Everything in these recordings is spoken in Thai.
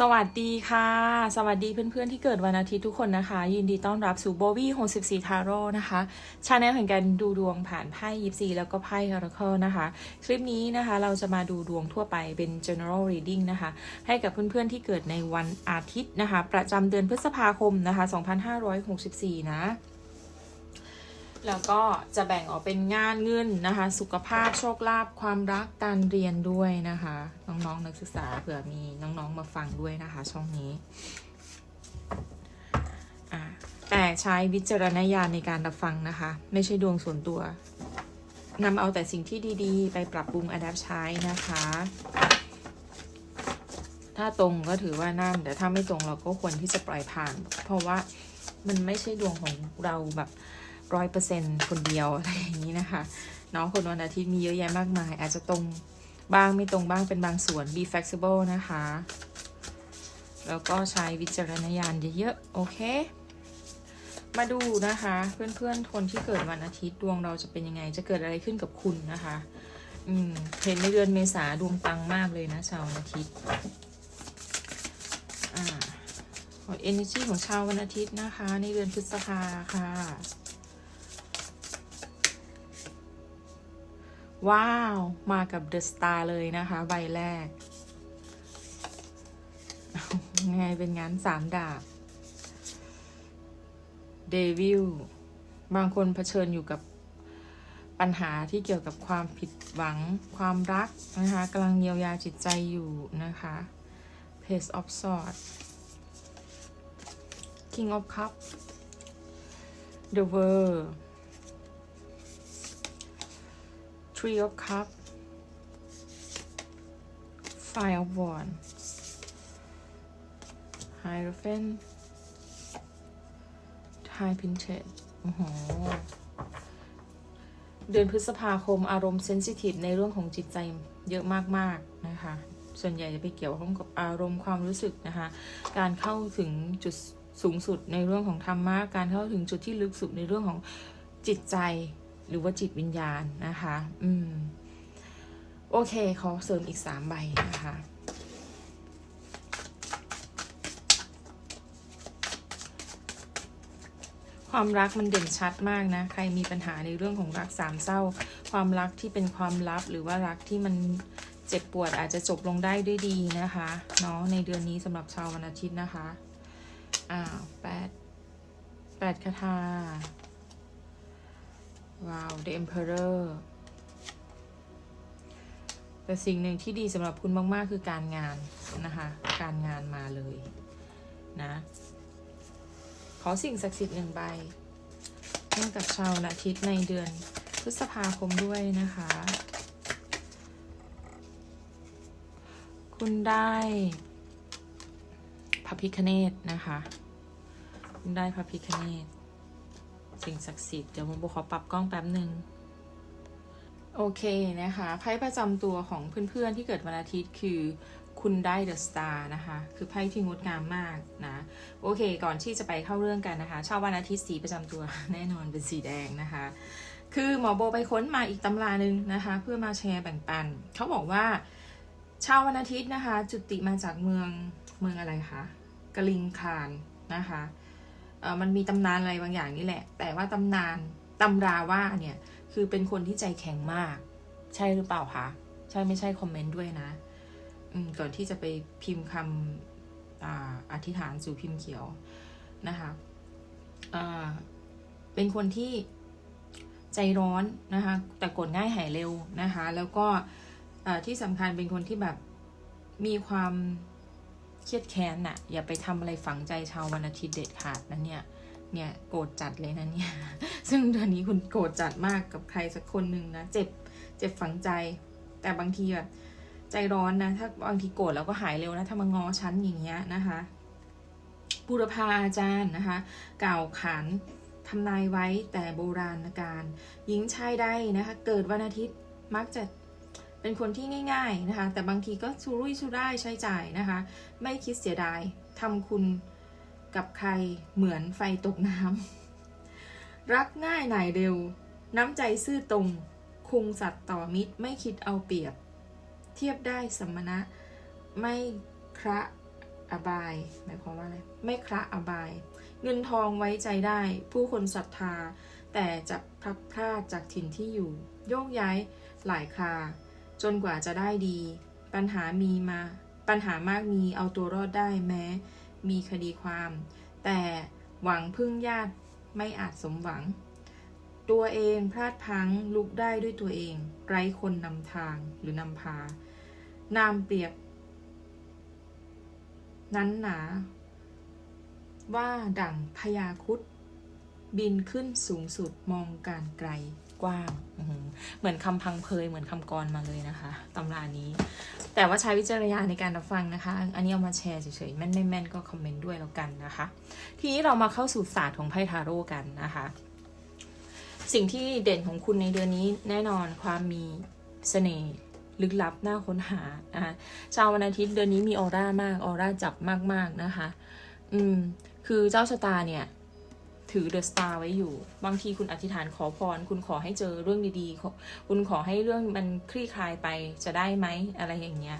สวัสดีค่ะ สวัสดีเพื่อนๆที่เกิดวันอาทิตย์ทุกคนนะคะ ยินดีต้อนรับสู่โบวี่64ทาโร่นะคะชาแนลแห่งการดูดวงผ่านไพ่ยิปซีแล้วก็ไพ่ Oracle นะคะ คลิปนี้นะคะเราจะมาดูดวงทั่วไปเป็น general reading นะคะ ให้กับเพื่อนๆที่เกิดในวันอาทิตย์นะคะ ประจำเดือนพฤษภาคมนะคะ 2564 นะ แล้วก็จะแบ่งออกเป็นงานเงินนะคะ สุขภาพโชคลาภความรักการเรียนด้วยนะคะ น้องๆนักศึกษาเผื่อมีน้องๆมาฟังด้วยนะคะ ช่องนี้แต่ใช้วิจารณญาณในการรับฟังนะคะ ไม่ใช่ดวงส่วนตัวนำเอาแต่สิ่งที่ดีๆ ไปปรับปรุงอัดแอปใช้นะคะ ถ้าตรงก็ถือว่านั่นแต่ถ้าไม่ตรงเราก็ควรที่จะปล่อยผ่าน เพราะว่ามันไม่ใช่ดวงของเราแบบ ร้อยเปอร์เซ็นคนเดียวอะไรอย่างนี้นะคะน้องคนวันอาทิตย์มีเยอะแยะมากมาย อาจจะตรงบ้างไม่ตรงบ้างเป็นบางส่วน be flexible นะคะ แล้วก็ใช้วิจารณญาณเยอะๆ โอเค มาดูนะคะ เพื่อนๆคนที่เกิดวันอาทิตย์ดวงเราจะเป็นยังไง จะเกิดอะไรขึ้นกับคุณนะคะอืมเห็นในเดือนเมษาดวงปังมากเลยนะชาววันอาทิตย์อ่าขอ energy ของชาววันอาทิตย์นะคะ ในเดือนพฤษภาค่ะ ว้าว มากับ The Star เลยนะคะ ใบแรกไงเป็นงั้นสามดาบเดวิลบางคนเผชิญอยู่กับปัญหาที่เกี่ยวกับความผิดหวังความรักนะคะกำลังเยียวยาจิตใจอยู่นะคะ Page of Swords King of Cup The World Three of Cup Five of Wands Hierophant High Princess โอ้โหเดือนพฤษภาคมอารมณ์เซนซิทีฟในเรื่องของจิตใจเยอะมาก ๆ นะคะ ส่วนใหญ่จะไปเกี่ยวข้องกับอารมณ์ความรู้สึกนะคะ การเข้าถึงจุดสูงสุดในเรื่องของธรรมะ การเข้าถึงจุดที่ลึกสุดในเรื่องของจิตใจ หรือว่าจิตวิญญาณนะคะ อืม โอเค ขอเสริมอีกสามใบนะคะความรักมันเด่นชัดมากนะ ใครมีปัญหาในเรื่องของรักสามเศร้า ความรักที่เป็นความลับหรือว่ารักที่มันเจ็บปวดอาจจะจบลงได้ด้วยดีนะคะเนาะในเดือนนี้สำหรับชาววันอาทิตย์นะคะ อ่าแปดแปดคาถา ว้าว The Emperor แต่สิ่งหนึ่งที่ดีสำหรับคุณมาก ๆ คือการงานนะคะ การงานมาเลยนะ ขอสิ่งศักดิ์สิทธิ์หนึ่งใบให้กับชาวนอาทิตย์ในเดือนพฤษภาคมด้วยนะคะ คุณได้พระพิคเนตนะคะ คุณได้พระพิคเนต สิ่งศักดิ์สิทธิ์เดี๋ยวโมโบขอปรับกล้องแป๊บหนึ่งโอเคนะคะไพ่ประจำตัวของเพื่อนๆที่เกิดวันอาทิตย์คือคุณได้เดอะสตาร์นะคะ คือไพ่ที่งดงามมากนะ โอเค ก่อนที่จะไปเข้าเรื่องกันนะคะชาววันอาทิตย์สีประจำตัวแน่นอนเป็นสีแดงนะคะ คือหมอโบไปค้นมาอีกตำราหนึ่งนะคะ เพื่อมาแชร์แบ่งปัน เขาบอกว่า ชาววันอาทิตย์นะคะ จุติมาจากเมืองเมืองอะไรคะกลิงคานนะคะ มันมีตำนานอะไรบางอย่างนี่แหละ แต่ว่าตำนานตำราว่าเนี่ยคือเป็นคนที่ใจแข็งมาก ใช่หรือเปล่าคะใช่ไม่ใช่คอมเมนต์ด้วยนะก่อนที่จะไปพิมพ์คำออธิษฐานสู่พิมพ์เขียวนะคะเป็นคนที่ใจร้อนนะคะแต่กดง่ายหายเร็วนะคะ แล้วก็ที่สำคัญเป็นคนที่แบบมีความ เครียดแค้นน่ะ อย่าไปทำอะไรฝังใจชาววันอาทิตย์เด็ดขาดนะเนี่ย เนี่ยโกรธจัดเลยนะเนี่ย ซึ่งเดือนนี้คุณโกรธจัดมากกับใครสักคนหนึ่งนะ เจ็บ เจ็บฝังใจ แต่บางทีแบบใจร้อนนะ ถ้าบางทีโกรธแล้วก็หายเร็วนะถ้ามาง้อฉันอย่างเงี้ยนะคะบูรพาอาจารย์นะคะ กล่าวขานทำนายไว้แต่โบราณการ หญิงชายใดนะคะ เกิดวันอาทิตย์มักจะ เป็นคนที่ง่าย ๆนะคะ แต่บางทีก็สุรุ่ยสุร่ายใช้จ่ายนะคะ ไม่คิดเสียดายทำคุณกับใครเหมือนไฟตกน้ำ รักง่ายหน่ายเร็ว น้ำใจซื่อตรง คุงสัตว์ต่อมิตรไม่คิดเอาเปรียบ เทียบได้สมณะไม่คระอบายหมายความว่าอะไรไม่คละอบาย เงินทองไว้ใจได้ ผู้คนศรัทธา แต่จะพลัดพรากจากถิ่นที่อยู่ โยกย้ายหลายคา จนกว่าจะได้ดี ปัญหามีมา ปัญหามากมีเอาตัวรอดได้แม้ มีคดีความ แต่หวังพึ่งญาติไม่อาจสมหวัง ตัวเองพลาดพังลุกได้ด้วยตัวเอง ไร้คนนำทางหรือนำพา นามเปรียบ นั้นหนา ว่าดั่งพญาคุด บินขึ้นสูงสุดมองการไกลกว้าง เหมือนคำพังเพยเหมือนคำกรมาเลยนะคะตำรานี้ แต่ว่าใช้วิจารณญาณในการรับฟังนะคะ อันนี้เอามาแชร์เฉยๆ แม่นไม่แม่นก็คอมเมนต์ด้วยแล้วกันนะคะ ทีนี้เรามาเข้าสู่ศาสตร์ของไพ่ทาโร่กันนะคะ สิ่งที่เด่นของคุณในเดือนนี้แน่นอนความมีเสน่ห์ลึกลับน่าค้นหานะคะชาววันอาทิตย์เดือนนี้มีออร่ามากออร่าจับมากๆนะคะ อืมคือเจ้าชะตาเนี่ย ถือเดอะสตาร์ไว้อยู่ บางทีคุณอธิษฐานขอพร คุณขอให้เจอเรื่องดีๆ คุณขอให้เรื่องมันคลี่คลายไปจะได้ไหมอะไรอย่างเงี้ย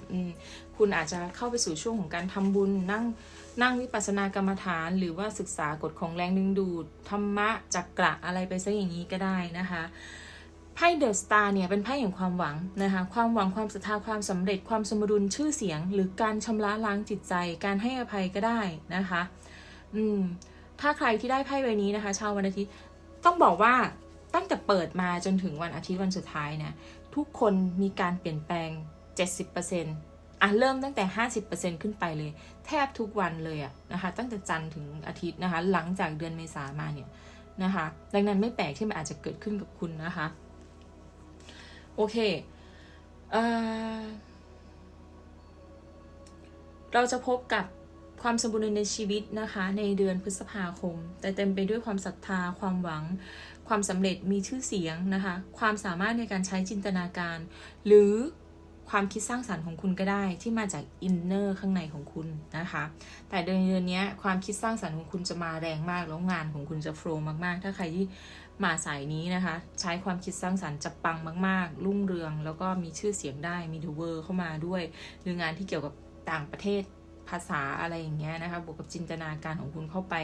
คุณอาจจะเข้าไปสู่ช่วงของการทำบุญนั่งนั่งวิปัสสนากรรมฐาน หรือว่าศึกษากฎของแรงดึงดูดธรรมะจักระอะไรไปซะอย่างนี้ก็ได้นะคะไพ่เดอะสตาร์เนี่ยเป็นไพ่แห่งความหวังนะคะความหวังความศรัทธาความสำเร็จความสมดุลชื่อเสียง หรือการชำระล้างจิตใจ การให้อภัยก็ได้นะคะ อืม ถ้าใครที่ได้ไพ่ใบนี้นะคะ ชาววันอาทิตย์ต้องบอกว่าตั้งแต่เปิดมาจนถึงวันอาทิตย์วันสุดท้ายเนี่ยทุกคนมีการเปลี่ยนแปลง 70%อะเริ่มตั้งแต่ 50%ขึ้นไปเลย แทบทุกวันเลยอะนะคะ ตั้งแต่จันทร์ถึงอาทิตย์นะคะ หลังจากเดือนเมษามาเนี่ยนะคะ ดังนั้นไม่แปลกที่มันอาจจะเกิดขึ้นกับคุณนะคะ โอเคเอ่อเราจะพบกับ ความสมบูรณ์ในชีวิตนะคะ ในเดือนพฤษภาคม แต่เต็มไปด้วยความศรัทธา ความหวัง ความสำเร็จมีชื่อเสียงนะคะ ความสามารถในการใช้จินตนาการ หรือความคิดสร้างสรรค์ของคุณก็ได้ที่มาจากอินเนอร์ข้างในของคุณนะคะ แต่เดือนเดือนนี้ความคิดสร้างสรรค์ของคุณจะมาแรงมาก แล้วงานของคุณจะโฟล์มากๆ ถ้าใครที่มาสายนี้นะคะ ใช้ความคิดสร้างสรรค์จะปังมาก ๆ รุ่งเรือง แล้วก็มีชื่อเสียงได้มีเดอะเวอร์เข้ามาด้วย หรืองานที่เกี่ยวกับต่างประเทศ ภาษาอะไรอย่างเงี้ยนะคะ บวกกับจินตนาการของคุณเข้าไป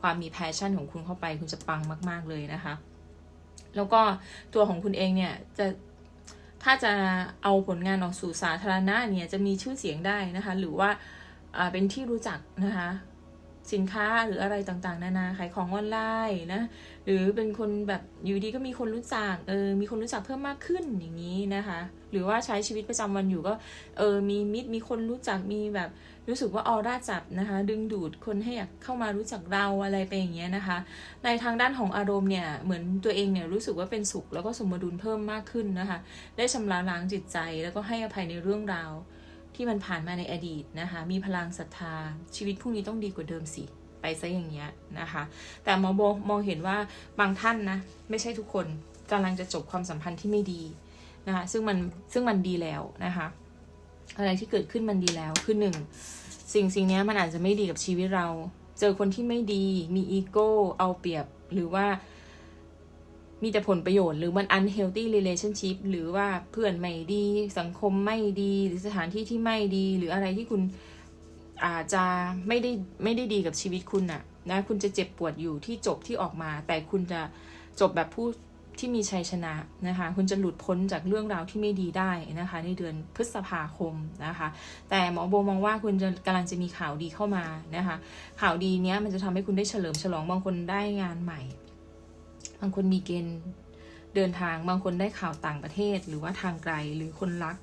ความมีแพชชั่นของคุณเข้าไป คุณจะปังมาก ๆเลยนะคะ แล้วก็ตัวของคุณเองเนี่ยจะถ้าจะเอาผลงานออกสู่สาธารณะเนี่ยจะมีชื่อเสียงได้นะคะ หรือว่าอ่าเป็นที่รู้จักนะคะ สินค้าหรืออะไรต่างๆ นานาขายของออนไลน์นะหรือเป็นคนแบบอยู่ดีก็มีคนรู้จักเออมีคนรู้จักเพิ่มมากขึ้นอย่างนี้นะคะ หรือว่าใช้ชีวิตประจำวันอยู่ก็เออมีมิตรมีคนรู้จักมีแบบรู้สึกว่าออร่าจับนะคะ ดึงดูดคนให้อยากเข้ามารู้จักเราอะไรไปอย่างเงี้ยนะคะ ในทางด้านของอารมณ์เนี่ยเหมือนตัวเองเนี่ยรู้สึกว่าเป็นสุขแล้วก็สมดุลเพิ่มมากขึ้นนะคะ ได้ชำระล้างจิตใจแล้วก็ให้อภัยในเรื่องราว ที่มันผ่านมาในอดีตนะคะ มีพลังศรัทธา ชีวิตพรุ่งนี้ต้องดีกว่าเดิมสิ ไปซะอย่างเงี้ยนะคะ แต่หมอโบมองเห็นว่าบางท่านนะ ไม่ใช่ทุกคนกำลังจะจบความสัมพันธ์ที่ไม่ดีนะคะ ซึ่งมันซึ่งมันดีแล้วนะคะ อะไรที่เกิดขึ้นมันดีแล้ว คือหนึ่งสิ่งสิ่งนี้มันอาจจะไม่ดีกับชีวิตเรา เจอคนที่ไม่ดี มีอีโก้ เอาเปรียบ หรือว่า มีแต่ผลประโยชน์หรือมัน unhealthy relationship หรือว่าเพื่อนไม่ดี สังคมไม่ดี หรือสถานที่ที่ไม่ดี หรืออะไรที่คุณอาจจะไม่ได้ไม่ได้ดีกับชีวิตคุณน่ะนะคุณจะเจ็บปวดอยู่ที่จบที่ออกมา แต่คุณจะจบแบบผู้ที่มีชัยชนะนะคะ คุณจะหลุดพ้นจากเรื่องราวที่ไม่ดีได้นะคะ ในเดือนพฤษภาคมนะคะ แต่หมอโบมองว่าคุณจะกำลังจะมีข่าวดีเข้ามานะคะ ข่าวดีเนี้ยมันจะทำให้คุณได้เฉลิมฉลองบางคนได้งานใหม่ บางคนมีเกณฑ์เดินทางบางคนได้ข่าวต่างประเทศ หรือว่าทางไกลหรือคนรัก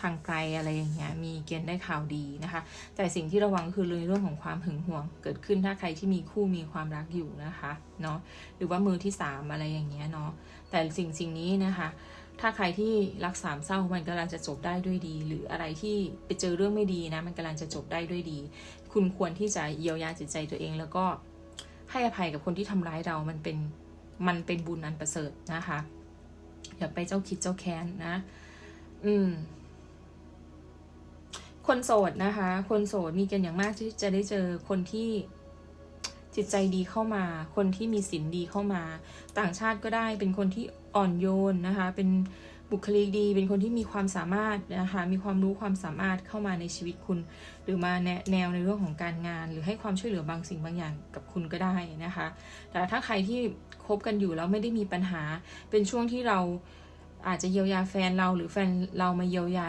ทางไกลอะไรอย่างเงี้ยมีเกณฑ์ได้ข่าวดีนะคะ แต่สิ่งที่ระวังคือเรื่องของความหึงหวง เกิดขึ้นถ้าใครที่มีคู่มีความรักอยู่นะคะเนาะหรือว่ามือที่สามอะไรอย่างเงี้ยเนาะแต่สิ่งสิ่งนี้นะคะ ถ้าใครที่รักสามเศร้ามันกำลังจะจบได้ด้วยดี หรืออะไรที่ไปเจอเรื่องไม่ดีนะมันกำลังจะจบได้ด้วยดี คุณควรที่จะเยียวยาจิตใจตัวเอง แล้วก็ให้อภัยกับคนที่ทำร้ายเรามันเป็น มันเป็นบุญอันประเสริฐนะคะ อย่าไปเจ้าคิดเจ้าแค้นนะ อืม คนโสดนะคะ คนโสดมีกันอย่างมากที่จะได้เจอคนที่จิตใจดีเข้ามา คนที่มีศีลดีเข้ามา ต่างชาติก็ได้เป็นคนที่อ่อนโยนนะคะ เป็น บุคลิกดี เป็นคนที่มีความสามารถนะคะ มีความรู้ความสามารถเข้ามาในชีวิตคุณ หรือมาแนะนวในเรื่องของการงาน หรือให้ความช่วยเหลือบางสิ่งบางอย่างกับคุณก็ได้นะคะ แต่ถ้าใครที่คบกันอยู่แล้วไม่ได้มีปัญหา เป็นช่วงที่เรา อาจจะเยียวยาแฟนเราหรือแฟนเรามาเยียวยา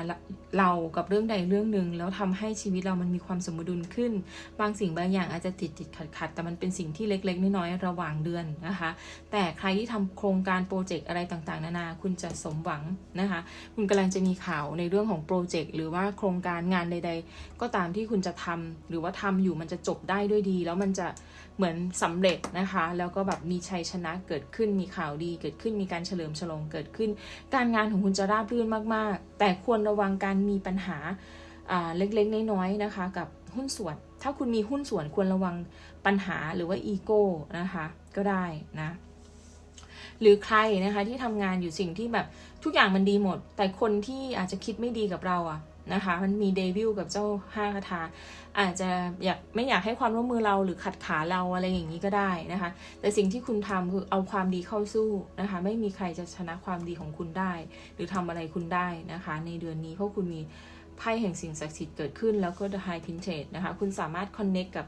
เรากับเรื่องใดเรื่องหนึ่งแล้วทำให้ชีวิตเรามันมีความสมดุลขึ้น บางสิ่งบางอย่างอาจจะติดติดขัดขัดแต่มันเป็นสิ่งที่เล็ก ๆ น้อยๆระหว่างเดือนนะคะ แต่ใครที่ทำโครงการโปรเจกต์อะไรต่างๆ นานาคุณจะสมหวังนะคะ คุณกำลังจะมีข่าวในเรื่องของโปรเจกต์หรือว่าโครงการงานใด ๆ ก็ตามที่คุณจะทำหรือว่าทำอยู่มันจะจบได้ด้วยดี แล้วมันจะ เหมือนสำเร็จนะคะ แล้วก็แบบมีชัยชนะเกิดขึ้นมีข่าวดีเกิดขึ้นมีการเฉลิมฉลองเกิดขึ้น การงานของคุณจะราบรื่นมากๆ แต่ควรระวังการมีปัญหาเล็กๆ น้อยๆนะคะ กับหุ้นส่วน ถ้าคุณมีหุ้นส่วนควรระวังปัญหาหรือว่าอีโก้นะคะก็ได้นะหรือใครนะคะที่ทำงานอยู่สิ่งที่แบบทุกอย่างมันดีหมด แต่คนที่อาจจะคิดไม่ดีกับเราอะ นะคะ มันมีเดวิลกับเจ้าห้าคาถาอาจจะอยากไม่อยากให้ความร่วมมือเราหรือขัดขาเราอะไรอย่างนี้ก็ได้นะคะ แต่สิ่งที่คุณทำคือเอาความดีเข้าสู้นะคะ ไม่มีใครจะชนะความดีของคุณได้ หรือทำอะไรคุณได้นะคะ ในเดือนนี้เพราะคุณมีไพ่แห่งสิ่งศักดิ์สิทธิ์เกิดขึ้นแล้วก็ The High Priestess นะคะ คุณสามารถ connect กับ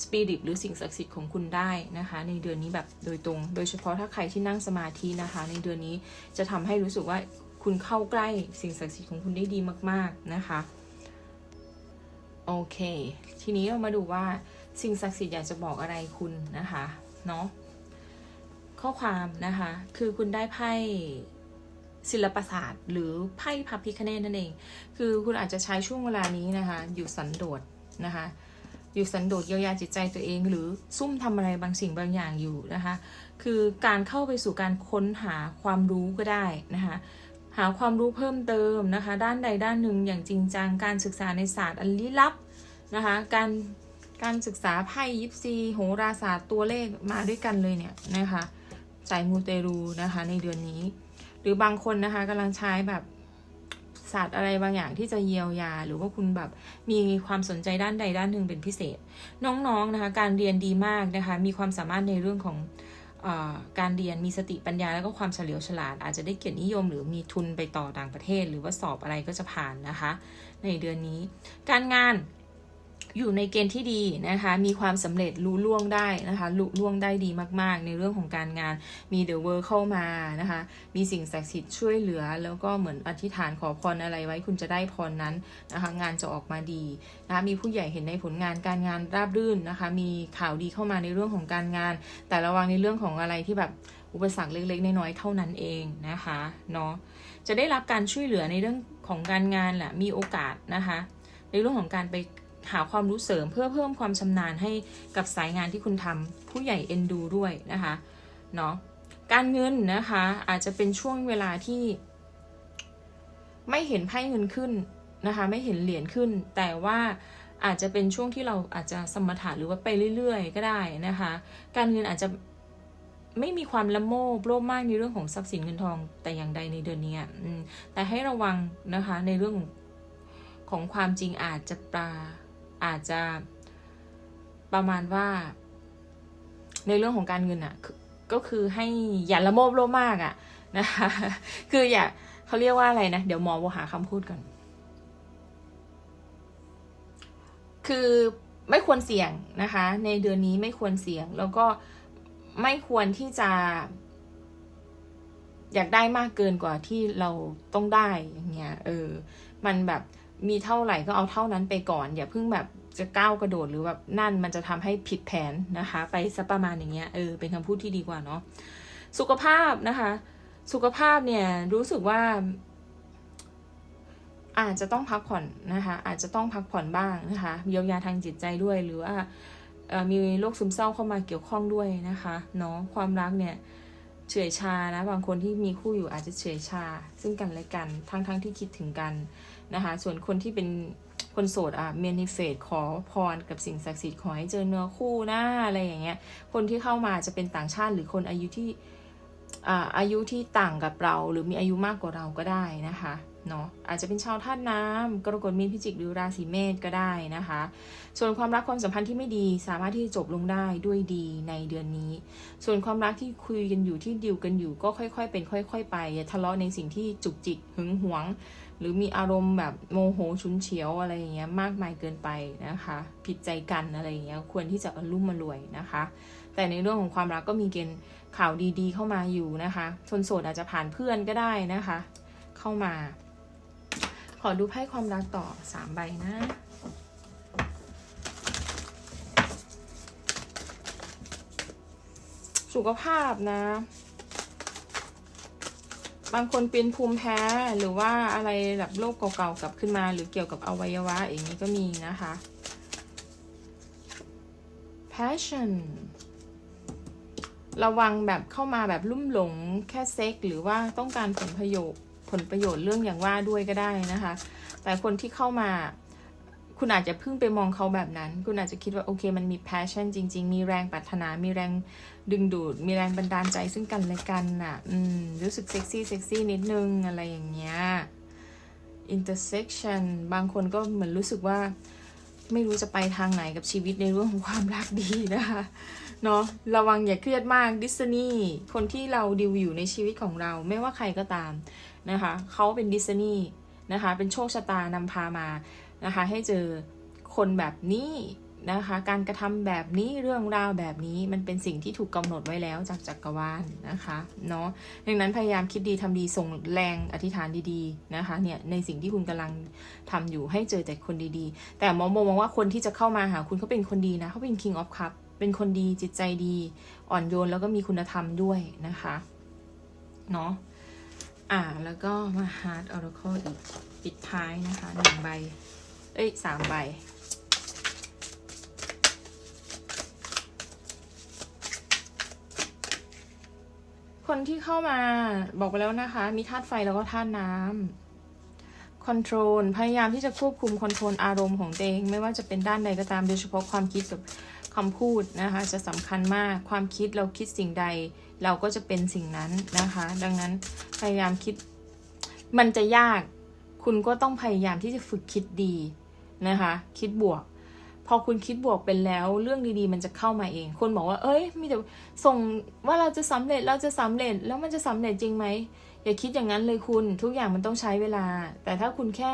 สปิริตหรือสิ่งศักดิ์สิทธิ์ของคุณได้นะคะ ในเดือนนี้แบบโดยตรง โดยเฉพาะถ้าใครที่นั่งสมาธินะคะ ในเดือนนี้จะทำให้รู้สึกว่า คุณเข้าใกล้สิ่งศักดิ์สิทธิ์ของคุณได้ดีมาก ๆ นะคะ โอเค ทีนี้เรามาดูว่าสิ่งศักดิ์สิทธิ์อยากจะบอกอะไรคุณนะคะ เนาะข้อความนะคะ คือคุณได้ไพ่ศิลปศาสตร์หรือไพ่พับพิคเนตนั่นเอง คือคุณอาจจะใช้ช่วงเวลานี้นะคะ อยู่สันโดษนะคะ อยู่สันโดษเยียวยาจิตใจตัวเองหรือซุ่มทำอะไรบางสิ่งบางอย่างอยู่นะคะ คือการเข้าไปสู่การค้นหาความรู้ก็ได้นะคะ หาความรู้เพิ่มเติมนะคะ ด้านใดด้านหนึ่งอย่างจริงจังการศึกษาในศาสตร์อันลี้ลับนะคะการการศึกษาไพ่ยิปซีโหราศาสตร์ตัวเลขมาด้วยกันเลยเนี่ยนะคะสายมูเตรูนะคะในเดือนนี้ หรือบางคนนะคะกำลังใช้แบบศาสตร์อะไรบางอย่างที่จะเยียวยา หรือว่าคุณแบบมีความสนใจด้านใดด้านหนึ่งเป็นพิเศษ น้องๆนะคะการเรียนดีมากนะคะมีความสามารถในเรื่องของ การเรียนมีสติปัญญาแล้วก็ความเฉลียวฉลาด อาจจะได้เกียรตินิยม หรือมีทุนไปต่อต่างประเทศ หรือว่าสอบอะไรก็จะผ่านนะคะ ในเดือนนี้ การงาน อยู่ในเกณฑ์ที่ดีนะคะ มีความสำเร็จรู้ล่วงได้นะคะรู้ล่วงได้ดีมาก ๆ ในเรื่องของการงาน มีเดอะเวอร์เข้ามานะคะ มีสิ่งศักดิ์สิทธิ์ช่วยเหลือ แล้วก็เหมือนอธิษฐานขอพรอะไรไว้คุณจะได้พรนั้นนะคะ งานจะออกมาดีนะคะมีผู้ใหญ่เห็นในผลงานการงานราบรื่นนะคะ มีข่าวดีเข้ามาในเรื่องของการงาน แต่ระวังในเรื่องของอะไรที่แบบอุปสรรคเล็กๆ น้อยๆ เท่านั้นเองนะคะเนาะ จะได้รับการช่วยเหลือในเรื่องของการงานแหละ มีโอกาสนะคะ ในเรื่องของการไป หาความรู้เสริมเพื่อเพิ่มความชำนาญให้กับสายงานที่คุณทำผู้ใหญ่เอ็นดูด้วยนะคะเนาะการเงินนะคะอาจจะเป็นช่วงเวลาที่ ไม่เห็นไพ่เงินขึ้นนะคะไม่เห็นเหรียญขึ้น แต่ว่าอาจจะเป็นช่วงที่เราอาจจะสมถะหรือว่าไปเรื่อยๆ ก็ได้นะคะ การเงินอาจจะไม่มีความละโมบโลภมากในเรื่องของทรัพย์สินเงินทองแต่อย่างใดในเดือนนี้แต่ให้ระวังนะคะในเรื่องของของความจริงอาจจะปลา อาจจะประมาณว่า ในเรื่องของการเงินอะ ก็คือให้อย่าละโมบโลภมากอะนะคะ คืออย่าเขาเรียกว่าอะไรนะ เดี๋ยวหมอวหาคำพูดก่อน คือไม่ควรเสี่ยงนะคะ ในเดือนนี้ไม่ควรเสี่ยง แล้วก็ไม่ควรที่จะ อยากได้มากเกินกว่าที่เราต้องได้อย่างเงี้ย เออ มันแบบ มีเท่าไหร่ก็เอาเท่านั้นไปก่อน อย่าเพิ่งแบบจะก้าวกระโดดหรือแบบนั่นมันจะทำให้ผิดแผนนะคะ ไปสัประมาณอย่างเงี้ยเออเป็นคำพูดที่ดีกว่าเนาะสุขภาพนะคะ สุขภาพเนี่ยรู้สึกว่า อาจจะต้องพักผ่อนนะคะ อาจจะต้องพักผ่อนบ้างนะคะเยียวยาทางจิตใจด้วยหรือว่ามีโรคซึมเศร้าเข้ามาเกี่ยวข้องด้วยนะคะเนาะความรักเนี่ย เฉื่อยชานะบางคนที่มีคู่อยู่อาจจะเฉยชา ซึ่งกันและกันทั้งทั้งที่คิดถึงกันนะคะ ส่วนคนที่เป็นคนโสดอะเมนิเฟตขอพรกับสิ่งศักดิ์สิทธิ์ขอให้เจอเนื้อคู่นะอะไรอย่างเงี้ย คนที่เข้ามาจะเป็นต่างชาติหรือคนอายุที่อ่าอายุที่ต่างกับเรา หรือมีอายุมากกว่าเราก็ได้นะคะ เนาะอาจจะเป็นชาวธาตุน้ำกรกฎมีนพิจิกหรือราศีเมษก็ได้นะคะ ส่วนความรักความสัมพันธ์ที่ไม่ดีสามารถที่จะจบลงได้ด้วยดีในเดือนนี้ ส่วนความรักที่คุยกันอยู่ที่ดิวกันอยู่ก็ค่อย ๆ เป็นค่อย ๆ ไปอย่าทะเลาะในสิ่งที่จุกจิกหึงหวง หรือมีอารมณ์แบบโมโหชุนเฉียวอะไรอย่างเงี้ยมากมายเกินไปนะคะ ผิดใจกันอะไรอย่างเงี้ยควรที่จะอรุ่มมารวยนะคะ แต่ในเรื่องของความรักก็มีเกณฑ์ข่าวดีๆ เข้ามาอยู่นะคะคนโสดอาจจะผ่านเพื่อนก็ได้นะคะ เข้ามา ขอดูไพ่ความรักต่อสามใบนะสุขภาพนะ บางคนเป็นภูมิแพ้หรือว่าอะไรแบบโรคเก่าๆกลับขึ้นมา หรือเกี่ยวกับอวัยวะอย่างนี้ก็มีนะคะ passion ระวังแบบเข้ามาแบบลุ่มหลงแค่เซ็ก หรือว่าต้องการผลประโยชน์ ผลประโยชน์เรื่องอย่างว่าด้วยก็ได้นะคะ แต่คนที่เข้ามา คุณอาจจะเพิ่งไปมองเขาแบบนั้น คุณอาจจะคิดว่าโอเคมันมี passion จริง ๆ มีแรงปรารถนา มีแรงดึงดูด มีแรงบันดาลใจซึ่งกันและกันน่ะ อืม รู้สึกเซ็กซี่เซ็กซี่นิดนึงอะไรอย่างเงี้ย intersection บางคนก็เหมือนรู้สึกว่าไม่รู้จะไปทางไหนกับชีวิตในเรื่องของความรักดีนะคะเนาะระวังอย่าเครียดมากดิสนีย์คนที่เราดิวอยู่ในชีวิตของเรา ไม่ว่าใครก็ตาม นะคะเขาเป็นดิสนีย์นะคะเป็นโชคชะตานำพามานะคะให้เจอคนแบบนี้นะคะการกระทำแบบนี้เรื่องราวแบบนี้มันเป็นสิ่งที่ถูกกำหนดไว้แล้วจากจักรวาลนะคะเนาะดังนั้นพยายามคิดดีทำดีส่งแรงอธิษฐานดีๆนะคะเนี่ยในสิ่งที่คุณกำลังทำอยู่ให้เจอแต่คนดีๆ แต่หมอโมมองว่าคนที่จะเข้ามาหาคุณเขาเป็นคนดีนะเขาเป็น King of Cup เป็นคนดีจิตใจดี อ่อนโยนแล้วก็มีคุณธรรมด้วยนะคะเนาะ อ่าแล้วก็มา Heart Oracle อีกปิดท้ายนะคะหนึ่งใบ เอ้ยสามใบ คนที่เข้ามาบอกไปแล้วนะคะ มีธาตุไฟแล้วก็ธาตุน้ำคอนโทรลพยายามที่จะควบคุมคอนโทรลอารมณ์ของตัวเอง ไม่ว่าจะเป็นด้านใดก็ตามโดยเฉพาะความคิดกับ คำพูดนะคะจะสำคัญมากความคิดเราคิดสิ่งใด เราก็จะเป็นสิ่งนั้นนะคะ ดังนั้นพยายามคิดมันจะยาก คุณก็ต้องพยายามที่จะฝึกคิดดีนะคะ คิดบวก พอคุณคิดบวกเป็นแล้ว เรื่องดีๆ มันจะเข้ามาเอง คนบอกว่า เอ้ย มีแต่ส่งว่าเราจะสำเร็จเราจะสำเร็จแล้วมันจะสำเร็จจริงไหม อย่าคิดอย่างนั้นเลยคุณทุกอย่างมันต้องใช้เวลา แต่ถ้าคุณแค่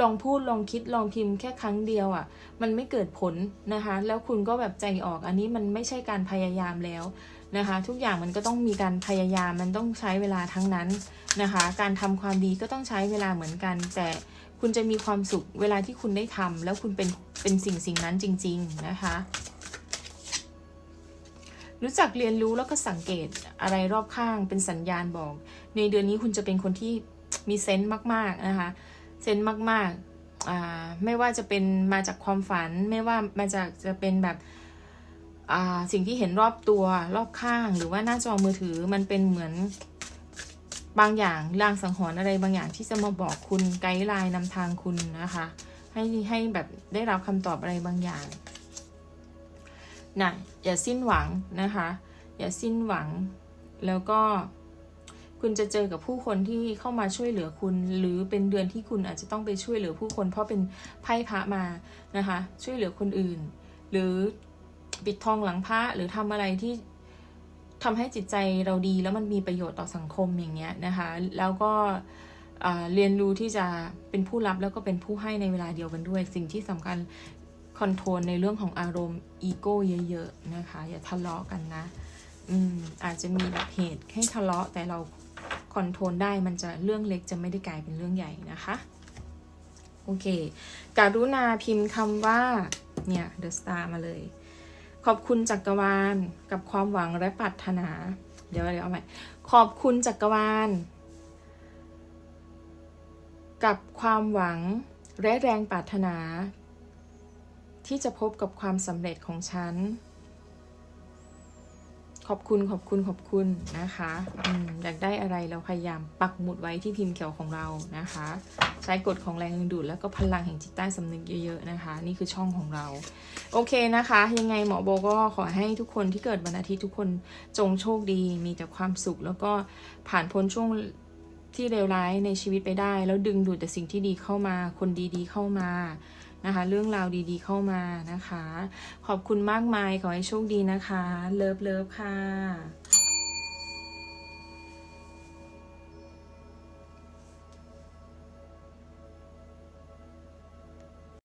ลองพูดลองคิดลองพิมพ์แค่ครั้งเดียวอะ่ะ มันไม่เกิดผลนะคะ แล้วคุณก็แบบใจออกอันนี้มันไม่ใช่การพยายามแล้วนะคะ ทุกอย่างมันก็ต้องมีการพยายามมันต้องใช้เวลาทั้งนั้นนะคะ การทำความดีก็ต้องใช้เวลาเหมือนกัน แต่คุณจะมีความสุขเวลาที่คุณได้ทำแล้วคุณเป็นเป็นสิ่งสิ่งนั้นจริง ๆนะคะ รู้จักเรียนรู้แล้วก็สังเกตอะไรรอบข้างเป็นสัญญาณบอก ในเดือนนี้คุณจะเป็นคนที่มีเซนต์มากๆนะคะเซนต์มากๆไม่ว่าจะเป็นมาจากความฝันไม่ว่ามาจากจะเป็นแบบสิ่งที่เห็นรอบตัวรอบข้างหรือว่าหน้าจอมือถือมันเป็นเหมือนบางอย่างลางสังหรณ์อะไรบางอย่างที่จะมาบอกคุณไกด์ไลน์นำทางคุณนะคะ ให้ให้แบบได้รับคำตอบอะไรบางอย่าง นะอย่าสิ้นหวังนะคะ อย่าสิ้นหวัง แล้วก็คุณจะเจอกับผู้คนที่เข้ามาช่วยเหลือคุณ หรือเป็นเดือนที่คุณอาจจะต้องไปช่วยเหลือผู้คน เพราะเป็นไพ่พระมานะคะ ช่วยเหลือคนอื่น หรือปิดทองหลังพระหรือทำอะไรที่ทำให้จิตใจเราดีแล้วมันมีประโยชน์ต่อสังคมอย่างเงี้ยนะคะ แล้วก็เรียนรู้ที่จะเป็นผู้รับแล้วก็เป็นผู้ให้ในเวลาเดียวกันด้วย สิ่งที่สำคัญ คอนโทรลในเรื่องของอารมณ์อีโก้เยอะๆนะคะ อย่าทะเลาะกันนะอืมอาจจะมีแบบเหตุให้ทะเลาะแต่เราคอนโทรลได้มันจะเรื่องเล็กจะไม่ได้กลายเป็นเรื่องใหญ่นะคะโอเคการุณาพิมพ์คำว่าเนี่ย The Star มาเลย ขอบคุณจักรวาลกับความหวังและปรารถนา เดี๋ยวเดี๋ยวเอาใหม่ขอบคุณจักรวาลกับความหวังและแรงปรารถนา ที่จะพบกับความสำเร็จของฉัน ขอบคุณขอบคุณขอบคุณนะคะออยากได้อะไรเราพยายามปักหมุดไว้ที่พิมพ์เขียวของเรานะคะ ใช้กฎของแรงดึงดูดแล้วก็พลังแห่งจิตใต้สำนึกเยอะๆนะคะ นี่คือช่องของเรา โอเคนะคะ ยังไงหมอโบก็ขอให้ทุกคนที่เกิดวันอาทิตย์ทุกคนจงโชคดี มีแต่ความสุข แล้วก็ผ่านพ้นช่วงที่เลวร้ายในชีวิตไปได้ แล้วดึงดูดแต่สิ่งที่ดีเข้ามา คนดีๆเข้ามา นะคะ เรื่องราวดีๆเข้ามานะคะ ขอบคุณมากมายขอให้โชคดีนะคะ เลิฟเลิฟค่ะ